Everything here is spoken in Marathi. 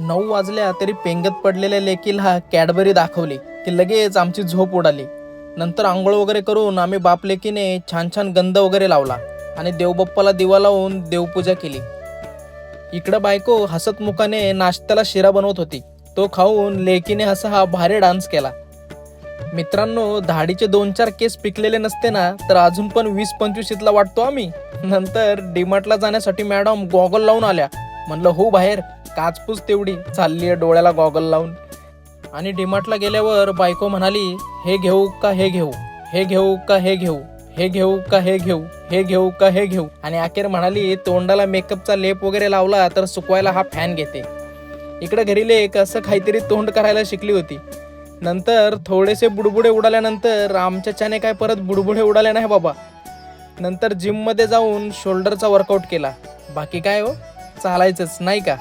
नऊ वाजल्या तरी पेंगत पडलेल्या लेकीला कॅडबरी दाखवली की लगेच आमची झोप उडाली. नंतर आंघोळ वगैरे करून आम्ही बाप लेकीने छान छान गंध वगैरे लावला आणि देवबाप्पाला दिवा लावून देवपूजा केली. इकडं बायको हसत मुखाने नाश्त्याला शिरा बनवत होती. तो खाऊन लेकीने असा हा भारी डान्स केला. मित्रांनो धाडीचे दोन चार केस पिकलेले नसते ना तर अजून पण वीस पंचवीशीतला वाटतो आम्ही. नंतर डीमार्टला जाण्यासाठी मॅडम गॉगल लावून आल्या. म्हणलं हो बाहेर काचपूस तेवढी चालली आहे डोळ्याला गॉगल लावून. आणि डीमार्टला गेल्यावर बायको म्हणाली हे घेऊ का हे घेऊ? हे घेऊ का हे घेऊ? हे घेऊ का हे घेऊ? हे घेऊ का हे घेऊ? आणि अखेर म्हणाली तोंडाला मेकअपचा लेप वगैरे लावला तर सुकवायला हा फॅन घेते. इकडे घरी लेक असं काहीतरी तोंड करायला शिकली होती. नंतर थोडेसे बुडबुडे उडाल्यानंतर आमच्याच्याने काय परत बुडबुडे उडाले नाही बाबा. नंतर जिममध्ये जाऊन शोल्डरचा वर्कआउट केला. बाकी काय हो? चालायचंच नाही का?